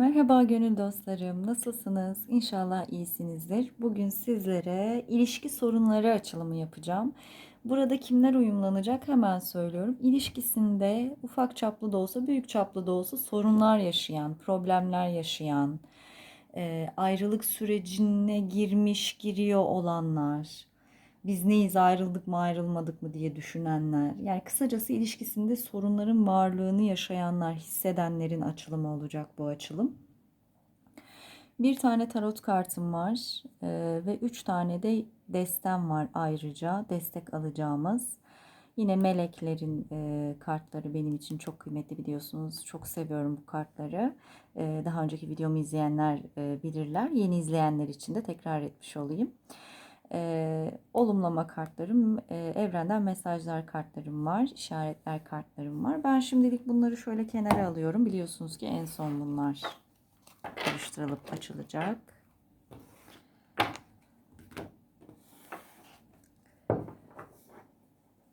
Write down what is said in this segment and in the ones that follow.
Merhaba gönül dostlarım, nasılsınız? İnşallah iyisinizdir. Bugün sizlere ilişki sorunları açılımı yapacağım. Burada kimler uyumlanacak hemen söylüyorum. İlişkisinde ufak çaplı da olsa, büyük çaplı da olsa sorunlar yaşayan, problemler yaşayan, ayrılık sürecine girmiş, giriyor olanlar, biz neyiz ayrıldık mı ayrılmadık mı diye düşünenler. Yani kısacası ilişkisinde sorunların varlığını yaşayanlar, hissedenlerin açılımı olacak bu açılım. Bir tane tarot kartım var e, ve üç tane de destem var ayrıca destek alacağımız. Yine meleklerin e, kartları benim için çok kıymetli biliyorsunuz. Çok seviyorum bu kartları. E, daha önceki videomu izleyenler e, bilirler. Yeni izleyenler için de tekrar etmiş olayım e, olumlama kartlarım, e, evrenden mesajlar kartlarım var, işaretler kartlarım var. Ben şimdilik bunları şöyle kenara alıyorum. Biliyorsunuz ki en son bunlar karıştırılıp açılacak.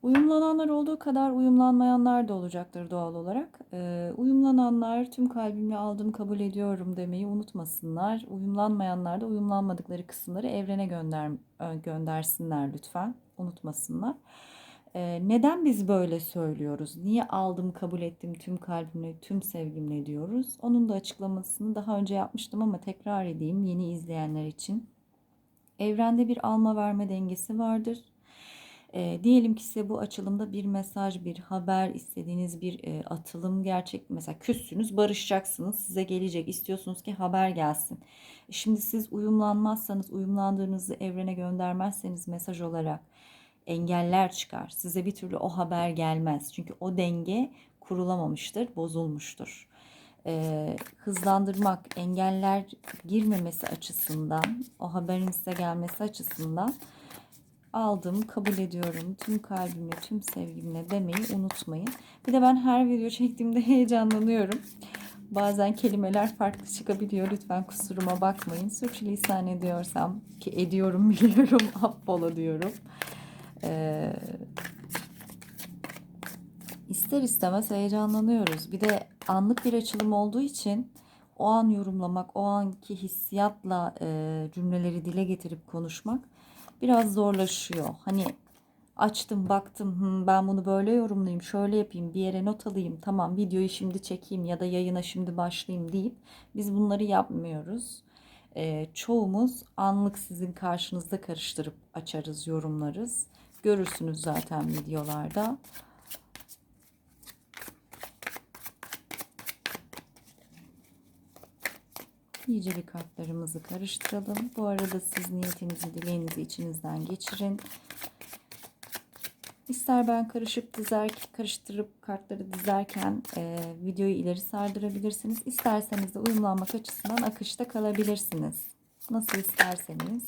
Uyumlananlar olduğu kadar uyumlanmayanlar da olacaktır doğal olarak. Ee, uyumlananlar tüm kalbimle aldım kabul ediyorum demeyi unutmasınlar. Uyumlanmayanlar da uyumlanmadıkları kısımları evrene gönder göndersinler lütfen. Unutmasınlar. Ee, neden biz böyle söylüyoruz? Niye aldım kabul ettim tüm kalbimle tüm sevgimle diyoruz? Onun da açıklamasını daha önce yapmıştım ama tekrar edeyim yeni izleyenler için. Evrende bir alma verme dengesi vardır e, diyelim ki size bu açılımda bir mesaj, bir haber, istediğiniz bir e, atılım gerçek. Mesela küssünüz, barışacaksınız, size gelecek. istiyorsunuz ki haber gelsin. E, şimdi siz uyumlanmazsanız, uyumlandığınızı evrene göndermezseniz mesaj olarak engeller çıkar. Size bir türlü o haber gelmez. Çünkü o denge kurulamamıştır, bozulmuştur. Ee, hızlandırmak, engeller girmemesi açısından, o haberin size gelmesi açısından aldım, kabul ediyorum. Tüm kalbimle, tüm sevgimle demeyi unutmayın. Bir de ben her video çektiğimde heyecanlanıyorum. Bazen kelimeler farklı çıkabiliyor. Lütfen kusuruma bakmayın. Sürçülisan ediyorsam ki ediyorum biliyorum. Affola diyorum. Ee, ister istemez heyecanlanıyoruz. Bir de anlık bir açılım olduğu için o an yorumlamak, o anki hissiyatla e, cümleleri dile getirip konuşmak biraz zorlaşıyor. Hani açtım baktım ben bunu böyle yorumlayayım şöyle yapayım bir yere not alayım tamam videoyu şimdi çekeyim ya da yayına şimdi başlayayım deyip biz bunları yapmıyoruz. Ee, çoğumuz anlık sizin karşınızda karıştırıp açarız yorumlarız. Görürsünüz zaten videolarda. İyice kartlarımızı karıştıralım. Bu arada siz niyetinizi, dileğinizi içinizden geçirin. İster ben karışıp dizer, karıştırıp kartları dizerken e, videoyu ileri sardırabilirsiniz. İsterseniz de uyumlanmak açısından akışta kalabilirsiniz. Nasıl isterseniz.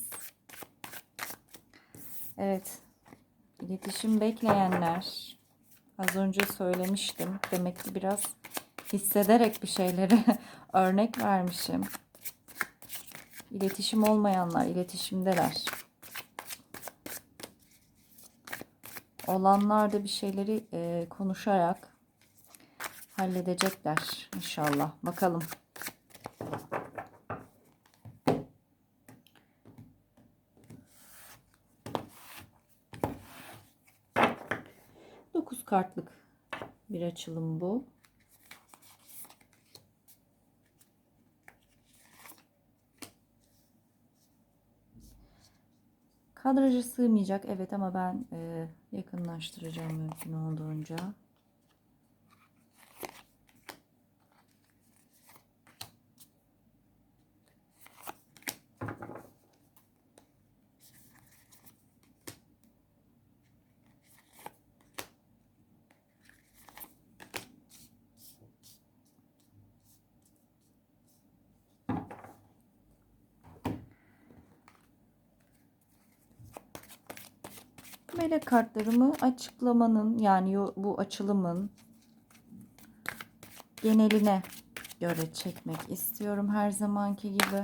Evet. İletişim bekleyenler. Az önce söylemiştim. Demek ki biraz hissederek bir şeylere örnek vermişim. İletişim olmayanlar iletişimdeler. Olanlar da bir şeyleri e, konuşarak halledecekler inşallah. Bakalım. Dokuz kartlık bir açılım bu. Kadraja sığmayacak evet ama ben e, yakınlaştıracağım mümkün olduğunca. melek kartlarımı açıklamanın yani bu açılımın geneline göre çekmek istiyorum her zamanki gibi.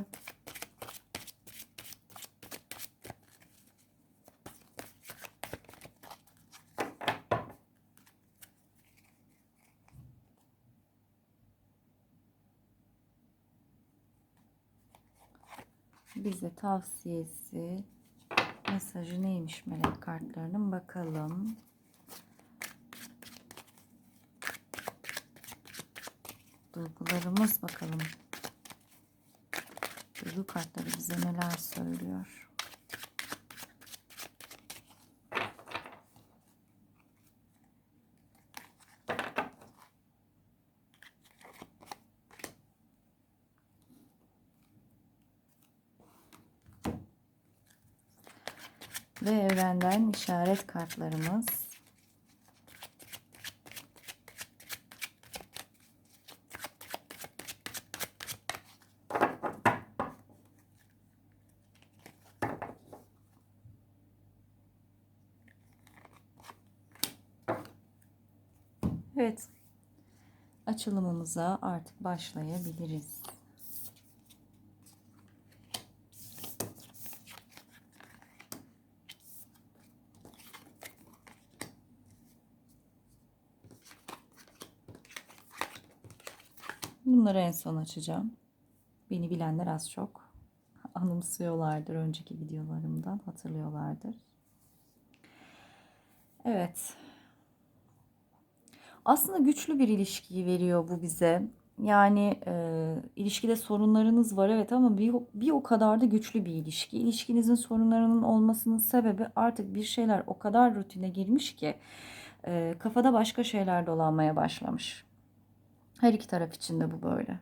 bize tavsiyesi mesajı neymiş melek kartlarının bakalım. Duygularımız bakalım. Duygu kartları bize neler söylüyor. Ve evrenden işaret kartlarımız. Evet. Açılımımıza artık başlayabiliriz. Bunları en son açacağım. Beni bilenler az çok anımsıyorlardır önceki videolarımdan hatırlıyorlardır. Evet. Aslında güçlü bir ilişkiyi veriyor bu bize. Yani e, ilişkide sorunlarınız var evet ama bir, bir o kadar da güçlü bir ilişki. İlişkinizin sorunlarının olmasının sebebi artık bir şeyler o kadar rutine girmiş ki e, kafada başka şeyler dolanmaya başlamış. Her iki taraf için de bu böyle.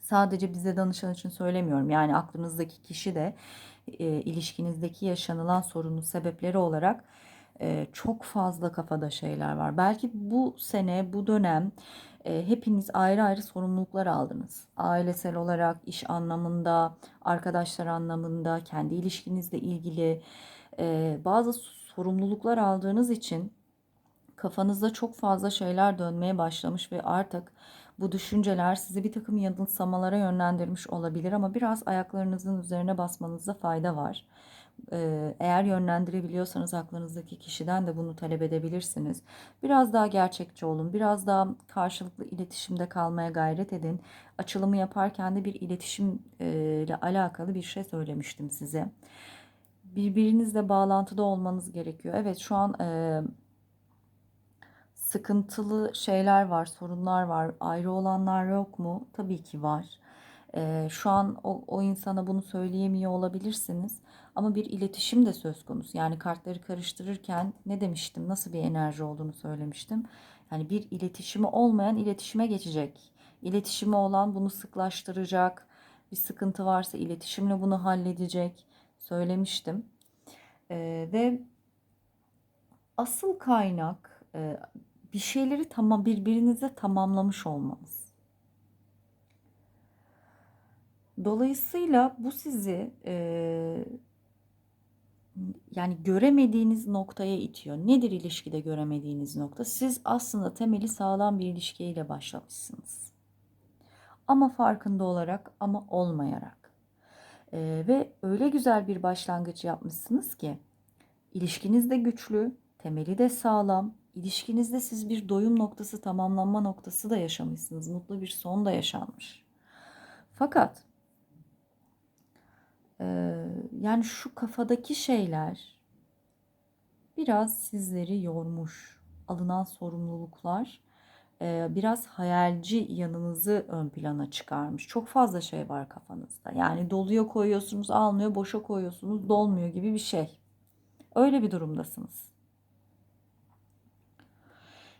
Sadece bize danışan için söylemiyorum. Yani aklınızdaki kişi de e, ilişkinizdeki yaşanılan sorunun sebepleri olarak e, çok fazla kafada şeyler var. Belki bu sene, bu dönem e, hepiniz ayrı ayrı sorumluluklar aldınız. Ailesel olarak, iş anlamında, arkadaşlar anlamında, kendi ilişkinizle ilgili e, bazı sorumluluklar aldığınız için kafanızda çok fazla şeyler dönmeye başlamış ve artık bu düşünceler sizi bir takım yanılsamalara yönlendirmiş olabilir ama biraz ayaklarınızın üzerine basmanızda fayda var. Ee, eğer yönlendirebiliyorsanız aklınızdaki kişiden de bunu talep edebilirsiniz. Biraz daha gerçekçi olun, biraz daha karşılıklı iletişimde kalmaya gayret edin. Açılımı yaparken de bir iletişim e, alakalı bir şey söylemiştim size. Birbirinizle bağlantıda olmanız gerekiyor. Evet şu an e, sıkıntılı şeyler var, sorunlar var. Ayrı olanlar yok mu? Tabii ki var. Ee, şu an o, o insana bunu söyleyemiyor olabilirsiniz. Ama bir iletişim de söz konusu. Yani kartları karıştırırken ne demiştim? Nasıl bir enerji olduğunu söylemiştim. Yani bir iletişimi olmayan iletişime geçecek. İletişimi olan bunu sıklaştıracak. Bir sıkıntı varsa iletişimle bunu halledecek. Söylemiştim. Ee, ve asıl kaynak e, bir şeyleri tamam birbirinize tamamlamış olmanız. Dolayısıyla bu sizi e, yani göremediğiniz noktaya itiyor. Nedir ilişkide göremediğiniz nokta? Siz aslında temeli sağlam bir ilişkiyle başlamışsınız. Ama farkında olarak ama olmayarak. E, ve öyle güzel bir başlangıç yapmışsınız ki ilişkiniz de güçlü, temeli de sağlam, İlişkinizde siz bir doyum noktası, tamamlanma noktası da yaşamışsınız. Mutlu bir son da yaşanmış. Fakat e, yani şu kafadaki şeyler biraz sizleri yormuş. Alınan sorumluluklar e, biraz hayalci yanınızı ön plana çıkarmış. Çok fazla şey var kafanızda. Yani doluya koyuyorsunuz, almıyor, boşa koyuyorsunuz, dolmuyor gibi bir şey. Öyle bir durumdasınız.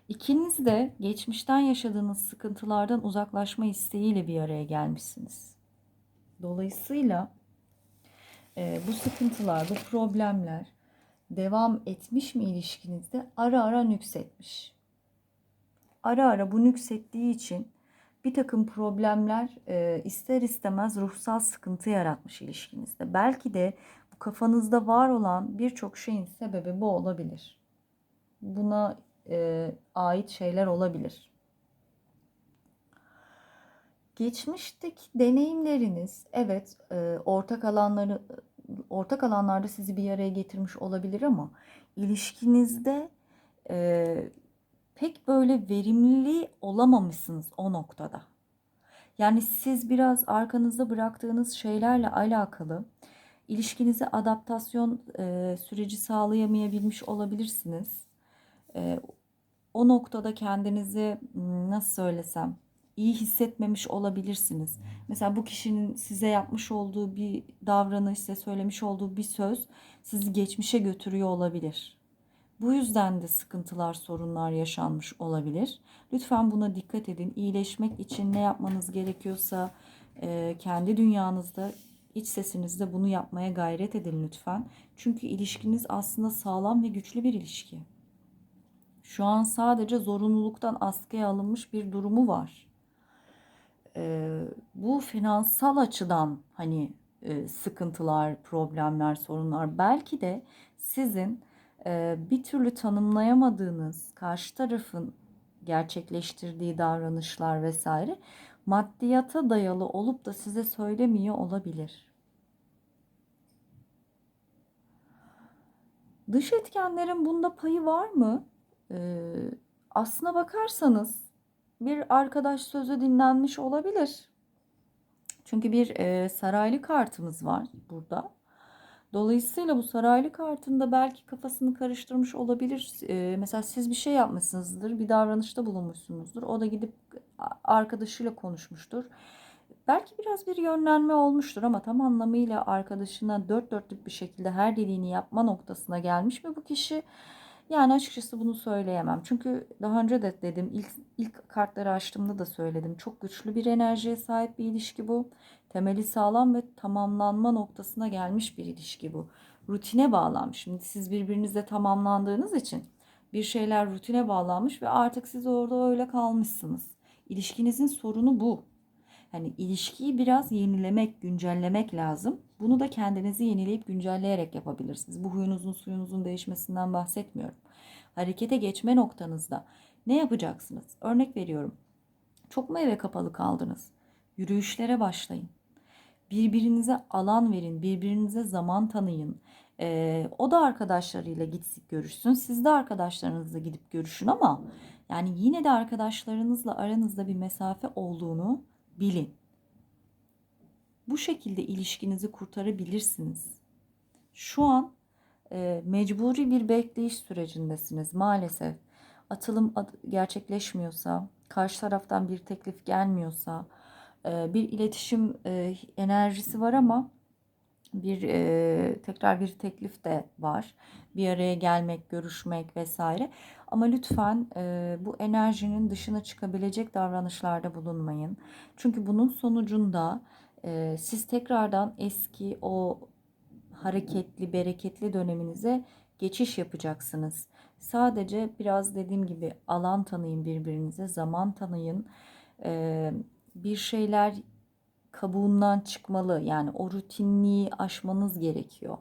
İkiniz de geçmişten yaşadığınız sıkıntılardan uzaklaşma isteğiyle bir araya gelmişsiniz. Dolayısıyla e, bu sıkıntılar, bu problemler devam etmiş mi ilişkinizde? Ara ara nüksetmiş. Ara ara bu nüksettiği için bir takım problemler e, ister istemez ruhsal sıkıntı yaratmış ilişkinizde. Belki de bu kafanızda var olan birçok şeyin sebebi bu olabilir. Buna e, ait şeyler olabilir. Geçmişteki deneyimleriniz evet e, ortak alanları ortak alanlarda sizi bir araya getirmiş olabilir ama ilişkinizde e, pek böyle verimli olamamışsınız o noktada. Yani siz biraz arkanızda bıraktığınız şeylerle alakalı ilişkinize adaptasyon e, süreci sağlayamayabilmiş olabilirsiniz. E, o noktada kendinizi m, nasıl söylesem iyi hissetmemiş olabilirsiniz. Mesela bu kişinin size yapmış olduğu bir davranış, size söylemiş olduğu bir söz sizi geçmişe götürüyor olabilir. Bu yüzden de sıkıntılar, sorunlar yaşanmış olabilir. Lütfen buna dikkat edin. İyileşmek için ne yapmanız gerekiyorsa e, kendi dünyanızda, iç sesinizde bunu yapmaya gayret edin lütfen. Çünkü ilişkiniz aslında sağlam ve güçlü bir ilişki. Şu an sadece zorunluluktan askıya alınmış bir durumu var. E, bu finansal açıdan hani e, sıkıntılar, problemler, sorunlar belki de sizin e, bir türlü tanımlayamadığınız karşı tarafın gerçekleştirdiği davranışlar vesaire maddiyata dayalı olup da size söylemiyor olabilir. Dış etkenlerin bunda payı var mı? Ee, aslına bakarsanız bir arkadaş sözü dinlenmiş olabilir. Çünkü bir e, saraylı kartımız var burada. Dolayısıyla bu saraylı kartında belki kafasını karıştırmış olabilir. Ee, mesela siz bir şey yapmışsınızdır, bir davranışta bulunmuşsunuzdur. O da gidip arkadaşıyla konuşmuştur. Belki biraz bir yönlenme olmuştur ama tam anlamıyla arkadaşına dört dörtlük bir şekilde her dediğini yapma noktasına gelmiş mi bu kişi? Yani açıkçası bunu söyleyemem. Çünkü daha önce de dedim ilk, ilk kartları açtığımda da söyledim. Çok güçlü bir enerjiye sahip bir ilişki bu. Temeli sağlam ve tamamlanma noktasına gelmiş bir ilişki bu. Rutine bağlanmış. Şimdi siz birbirinizle tamamlandığınız için bir şeyler rutine bağlanmış ve artık siz orada öyle kalmışsınız. İlişkinizin sorunu bu. Hani ilişkiyi biraz yenilemek, güncellemek lazım. Bunu da kendinizi yenileyip güncelleyerek yapabilirsiniz. Bu huyunuzun suyunuzun değişmesinden bahsetmiyorum. Harekete geçme noktanızda ne yapacaksınız? Örnek veriyorum. Çok mu eve kapalı kaldınız? Yürüyüşlere başlayın. Birbirinize alan verin, birbirinize zaman tanıyın. Ee, o da arkadaşlarıyla gitsin görüşsün. Siz de arkadaşlarınızla gidip görüşün ama yani yine de arkadaşlarınızla aranızda bir mesafe olduğunu bilin. Bu şekilde ilişkinizi kurtarabilirsiniz. Şu an e, mecburi bir bekleyiş sürecindesiniz maalesef. Atılım gerçekleşmiyorsa, karşı taraftan bir teklif gelmiyorsa, e, bir iletişim e, enerjisi var ama bir e, tekrar bir teklif de var. Bir araya gelmek, görüşmek vesaire. Ama lütfen e, bu enerjinin dışına çıkabilecek davranışlarda bulunmayın. Çünkü bunun sonucunda e, siz tekrardan eski o hareketli, bereketli döneminize geçiş yapacaksınız. Sadece biraz dediğim gibi alan tanıyın birbirinize, zaman tanıyın. E, bir şeyler kabuğundan çıkmalı. Yani o rutinliği aşmanız gerekiyor.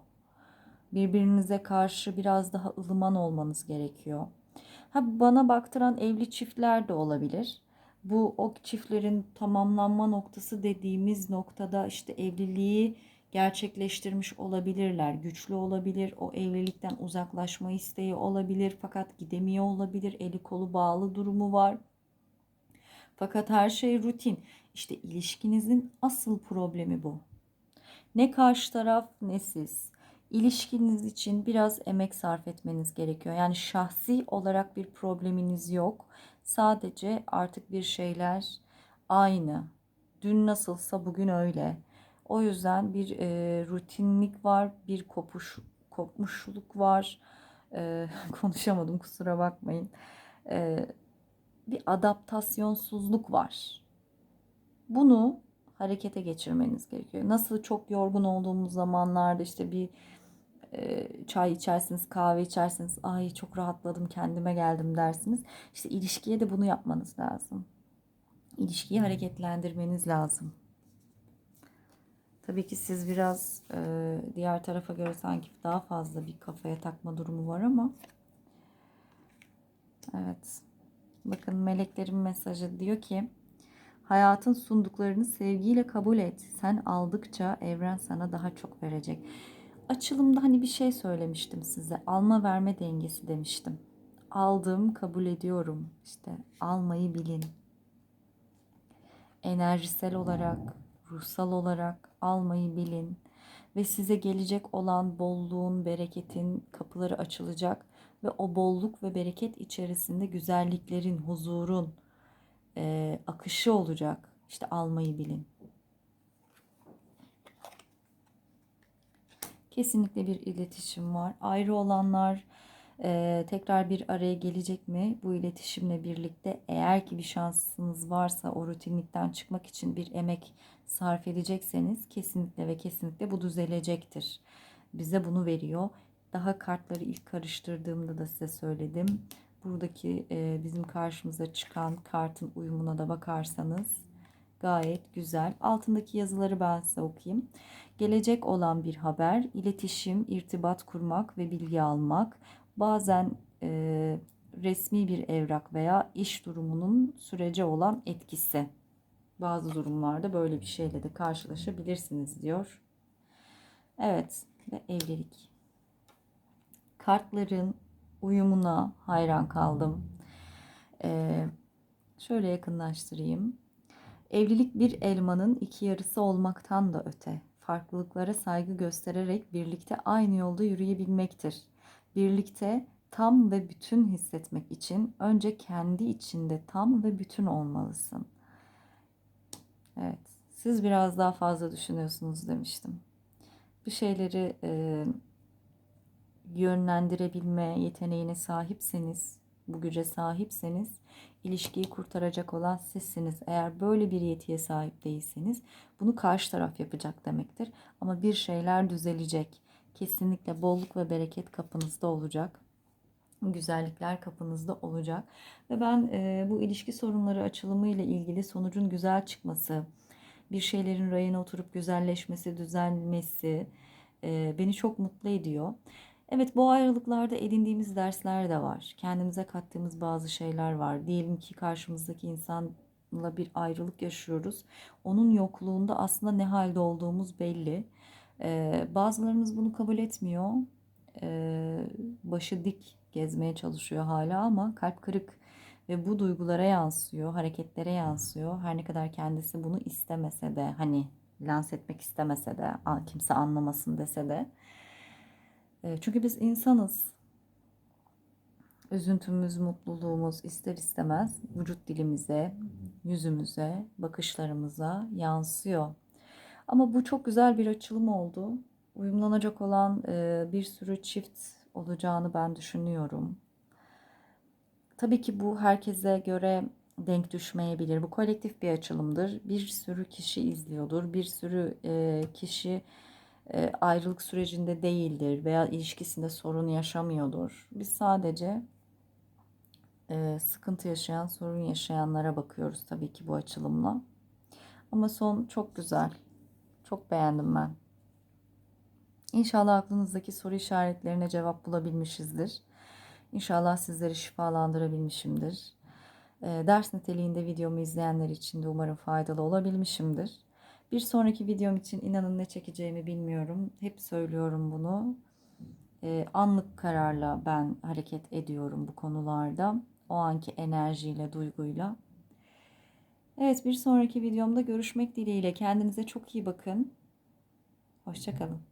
Birbirinize karşı biraz daha ılıman olmanız gerekiyor. Ha bana baktıran evli çiftler de olabilir. Bu o çiftlerin tamamlanma noktası dediğimiz noktada işte evliliği gerçekleştirmiş olabilirler. Güçlü olabilir. O evlilikten uzaklaşma isteği olabilir fakat gidemiyor olabilir. Eli kolu bağlı durumu var. Fakat her şey rutin. İşte ilişkinizin asıl problemi bu. Ne karşı taraf ne siz. İlişkiniz için biraz emek sarf etmeniz gerekiyor. Yani şahsi olarak bir probleminiz yok. Sadece artık bir şeyler aynı. Dün nasılsa bugün öyle. O yüzden bir e, rutinlik var, bir kopuş kopmuşluk var. E, konuşamadım kusura bakmayın. E, bir adaptasyonsuzluk var. Bunu harekete geçirmeniz gerekiyor. Nasıl çok yorgun olduğumuz zamanlarda işte bir e, çay içersiniz, kahve içersiniz. Ay çok rahatladım, kendime geldim dersiniz. İşte ilişkiye de bunu yapmanız lazım. İlişkiyi hareketlendirmeniz lazım. Tabii ki siz biraz e, diğer tarafa göre sanki daha fazla bir kafaya takma durumu var ama evet. Bakın meleklerin mesajı diyor ki hayatın sunduklarını sevgiyle kabul et. Sen aldıkça evren sana daha çok verecek. Açılımda hani bir şey söylemiştim size. Alma verme dengesi demiştim. Aldım, kabul ediyorum. İşte almayı bilin. enerjisel olarak, ruhsal olarak almayı bilin ve size gelecek olan bolluğun, bereketin kapıları açılacak ve o bolluk ve bereket içerisinde güzelliklerin, huzurun e, akışı olacak. İşte almayı bilin. Kesinlikle bir iletişim var. Ayrı olanlar e, tekrar bir araya gelecek mi bu iletişimle birlikte? Eğer ki bir şansınız varsa o rutinlikten çıkmak için bir emek sarf edecekseniz kesinlikle ve kesinlikle bu düzelecektir. Bize bunu veriyor. Daha kartları ilk karıştırdığımda da size söyledim. Buradaki e, bizim karşımıza çıkan kartın uyumuna da bakarsanız gayet güzel. Altındaki yazıları ben size okuyayım. Gelecek olan bir haber, iletişim, irtibat kurmak ve bilgi almak, bazen e, resmi bir evrak veya iş durumunun sürece olan etkisi. Bazı durumlarda böyle bir şeyle de karşılaşabilirsiniz diyor. Evet ve evlilik. Kartların uyumuna hayran kaldım. Ee, şöyle yakınlaştırayım. Evlilik bir elmanın iki yarısı olmaktan da öte. Farklılıklara saygı göstererek birlikte aynı yolda yürüyebilmektir. Birlikte tam ve bütün hissetmek için önce kendi içinde tam ve bütün olmalısın. Evet, siz biraz daha fazla düşünüyorsunuz demiştim. Bir şeyleri e, yönlendirebilme yeteneğine sahipseniz, bu güce sahipseniz ilişkiyi kurtaracak olan sizsiniz. Eğer böyle bir yetiye sahip değilseniz bunu karşı taraf yapacak demektir. Ama bir şeyler düzelecek. Kesinlikle bolluk ve bereket kapınızda olacak. Güzellikler kapınızda olacak. Ve ben e, bu ilişki sorunları açılımı ile ilgili sonucun güzel çıkması, bir şeylerin rayına oturup güzelleşmesi, düzelmesi e, beni çok mutlu ediyor. Evet bu ayrılıklarda edindiğimiz dersler de var. Kendimize kattığımız bazı şeyler var. Diyelim ki karşımızdaki insanla bir ayrılık yaşıyoruz. Onun yokluğunda aslında ne halde olduğumuz belli. Ee, bazılarımız bunu kabul etmiyor. Ee, başı dik gezmeye çalışıyor hala ama kalp kırık ve bu duygulara yansıyor, hareketlere yansıyor. Her ne kadar kendisi bunu istemese de hani lanse etmek istemese de kimse anlamasın dese de çünkü biz insanız. Üzüntümüz, mutluluğumuz ister istemez vücut dilimize, yüzümüze, bakışlarımıza yansıyor. Ama bu çok güzel bir açılım oldu. Uyumlanacak olan e, bir sürü çift olacağını ben düşünüyorum. Tabii ki bu herkese göre denk düşmeyebilir. Bu kolektif bir açılımdır. Bir sürü kişi izliyordur. Bir sürü e, kişi e, ayrılık sürecinde değildir veya ilişkisinde sorun yaşamıyordur. Biz sadece e, sıkıntı yaşayan, sorun yaşayanlara bakıyoruz tabii ki bu açılımla. Ama son çok güzel. Çok beğendim ben. İnşallah aklınızdaki soru işaretlerine cevap bulabilmişizdir. İnşallah sizleri şifalandırabilmişimdir. E, ders niteliğinde videomu izleyenler için de umarım faydalı olabilmişimdir. Bir sonraki videom için inanın ne çekeceğimi bilmiyorum. Hep söylüyorum bunu. Ee, anlık kararla ben hareket ediyorum bu konularda. O anki enerjiyle, duyguyla. Evet bir sonraki videomda görüşmek dileğiyle. Kendinize çok iyi bakın. Hoşçakalın.